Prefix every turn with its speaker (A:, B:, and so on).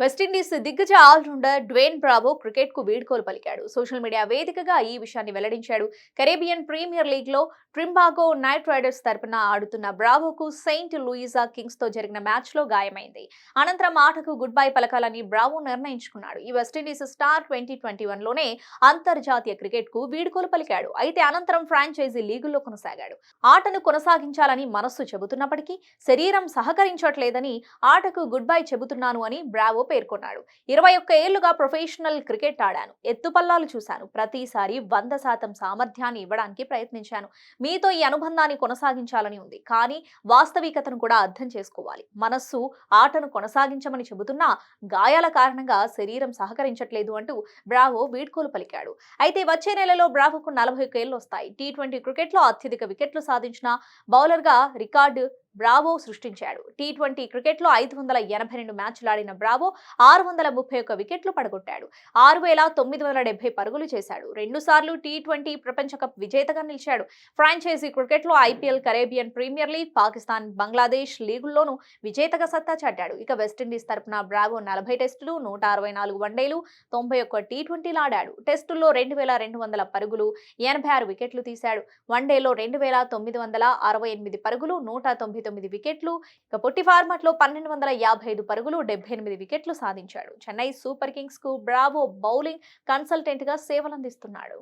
A: West Indies దిగ్గజ allrounder Dwayne Bravo క్రికెట్కు వీడ్కోలు పలికాడు. సోషల్ మీడియా వేదికగా ఈ విషయాన్ని వెల్లడించాడు. కరేబియన్ ప్రీమియర్ లీగ్లో ట్రింబాగో నైట్ రైడర్స్ తరపున ఆడుతున్న బ్రావోకు సెయింట్ లూయిజా కింగ్స్తో జరిగిన మ్యాచ్లో గాయమైంది. అనంతరం ఆటకు గుడ్ బై పలకాలని బ్రావో నిర్ణయించుకున్నాడు. ఈ West Indies star twenty twenty వన్లోనే అంతర్జాతీయ క్రికెట్కు వీడ్కోలు పలికాడు. అయితే అనంతరం ఫ్రాంచైజీ లీగుల్లో కొనసాగాడు. ఆటను కొనసాగించాలని మనస్సు చెబుతున్నప్పటికీ శరీరం సహకరించట్లేదని ఆటకు గుడ్ బై చెబుతున్నాను అని బ్రావో పేర్కొన్నాడు. ఇరవై ఒక్క ఏళ్ళుగా ప్రొఫెషనల్ క్రికెట్ ఆడాను. ఎత్తుపల్లాలు చూశాను. ప్రతిసారి వంద శాతం సామర్థ్యాన్ని ఇవ్వడానికి ప్రయత్నించాను. మీతో ఈ అనుబంధాన్ని కొనసాగించాలని ఉంది. కానీ వాస్తవికతను కూడా అర్థం చేసుకోవాలి. మనస్సు ఆటను కొనసాగించమని చెబుతున్నా గాయాల కారణంగా శరీరం సహకరించట్లేదు అంటూ బ్రావో వీడ్కోలు పలికాడు. అయితే వచ్చే నెలలో బ్రావోకు నలభై ఒక్క ఏళ్ళు వస్తాయి. టీ ట్వంటీ క్రికెట్లో అత్యధిక వికెట్లు సాధించిన బౌలర్గా రికార్డు బ్రావో సృష్టించాడు. టీ ట్వంటీ క్రికెట్లో ఐదు వందల ఎనభై రెండు మ్యాచ్లు ఆడిన బ్రావో ఆరు వందల ముప్పై ఒక్క వికెట్లు పడగొట్టాడు. ఆరు వేల తొమ్మిది వందల డెబ్బై పరుగులు చేశాడు. రెండు సార్లు టీ ట్వంటీ ప్రపంచ కప్ విజేతగా నిలిచాడు. ఫ్రాంచైజీ క్రికెట్లో IPL Caribbean Premier League Pakistan Bangladesh లీగుల్లోనూ విజేతగా సత్తా చాటాడు. ఇక వెస్టిండీస్ తరపున బ్రావో నలభై టెస్టులు నూట అరవై నాలుగు వన్డేలు తొంభై ఒక్క టీ ట్వంటీలు ఆడాడు. టెస్టుల్లో రెండు వేల రెండు వందల పరుగులు ఎనభై ఆరు వికెట్లు తీశాడు. వన్డేలో రెండు వేల తొమ్మిది వందల అరవై ఎనిమిది పరుగులు నూట తొంభై తొమ్మిది వికెట్లు. ఇక పొట్టి ఫార్మాట్లో పన్నెండు వందల యాభై ఐదు పరుగులు డెబ్బై ఎనిమిది వికెట్లు సాధించాడు. చెన్నై సూపర్ కింగ్స్కు బ్రావో బౌలింగ్ కన్సల్టెంట్గా సేవలందిస్తున్నాడు.